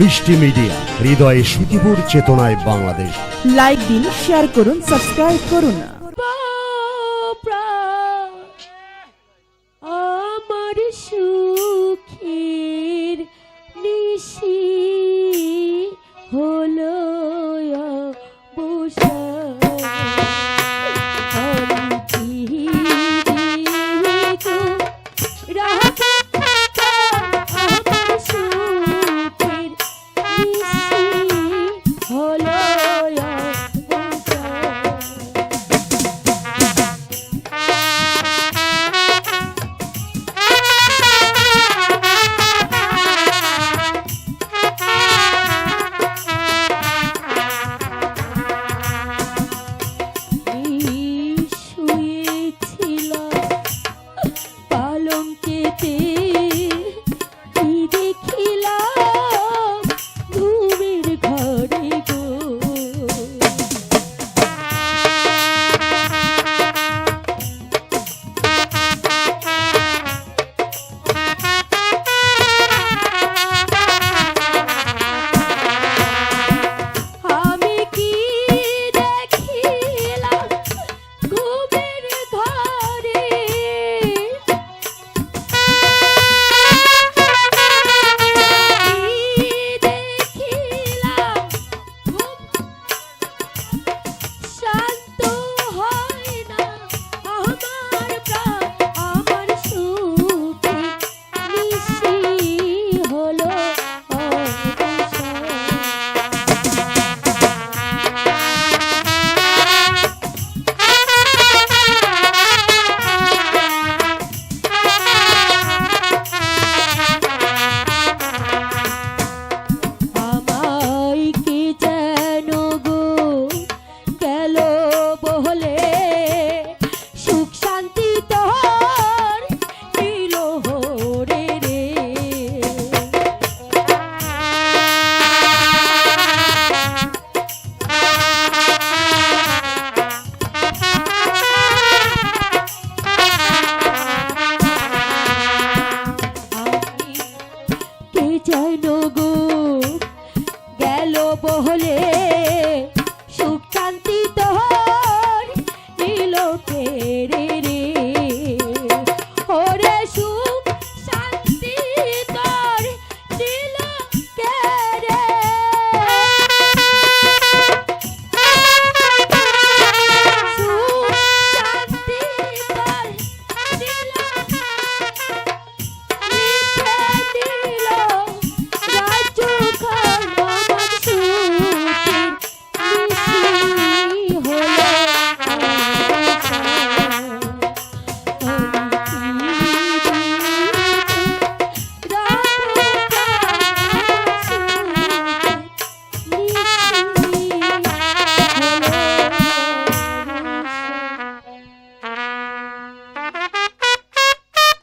মিষ্টি মিডিয়া হৃদয়ে সুখীপুর চেতনায় বাংলাদেশ। লাইক দিন শেয়ার করুন সাবস্ক্রাইব করুন। আমার সুখীর নিশি হলো বসা যেন গো। গেল বহলে সুখ শান্তি তোর নীল কেরে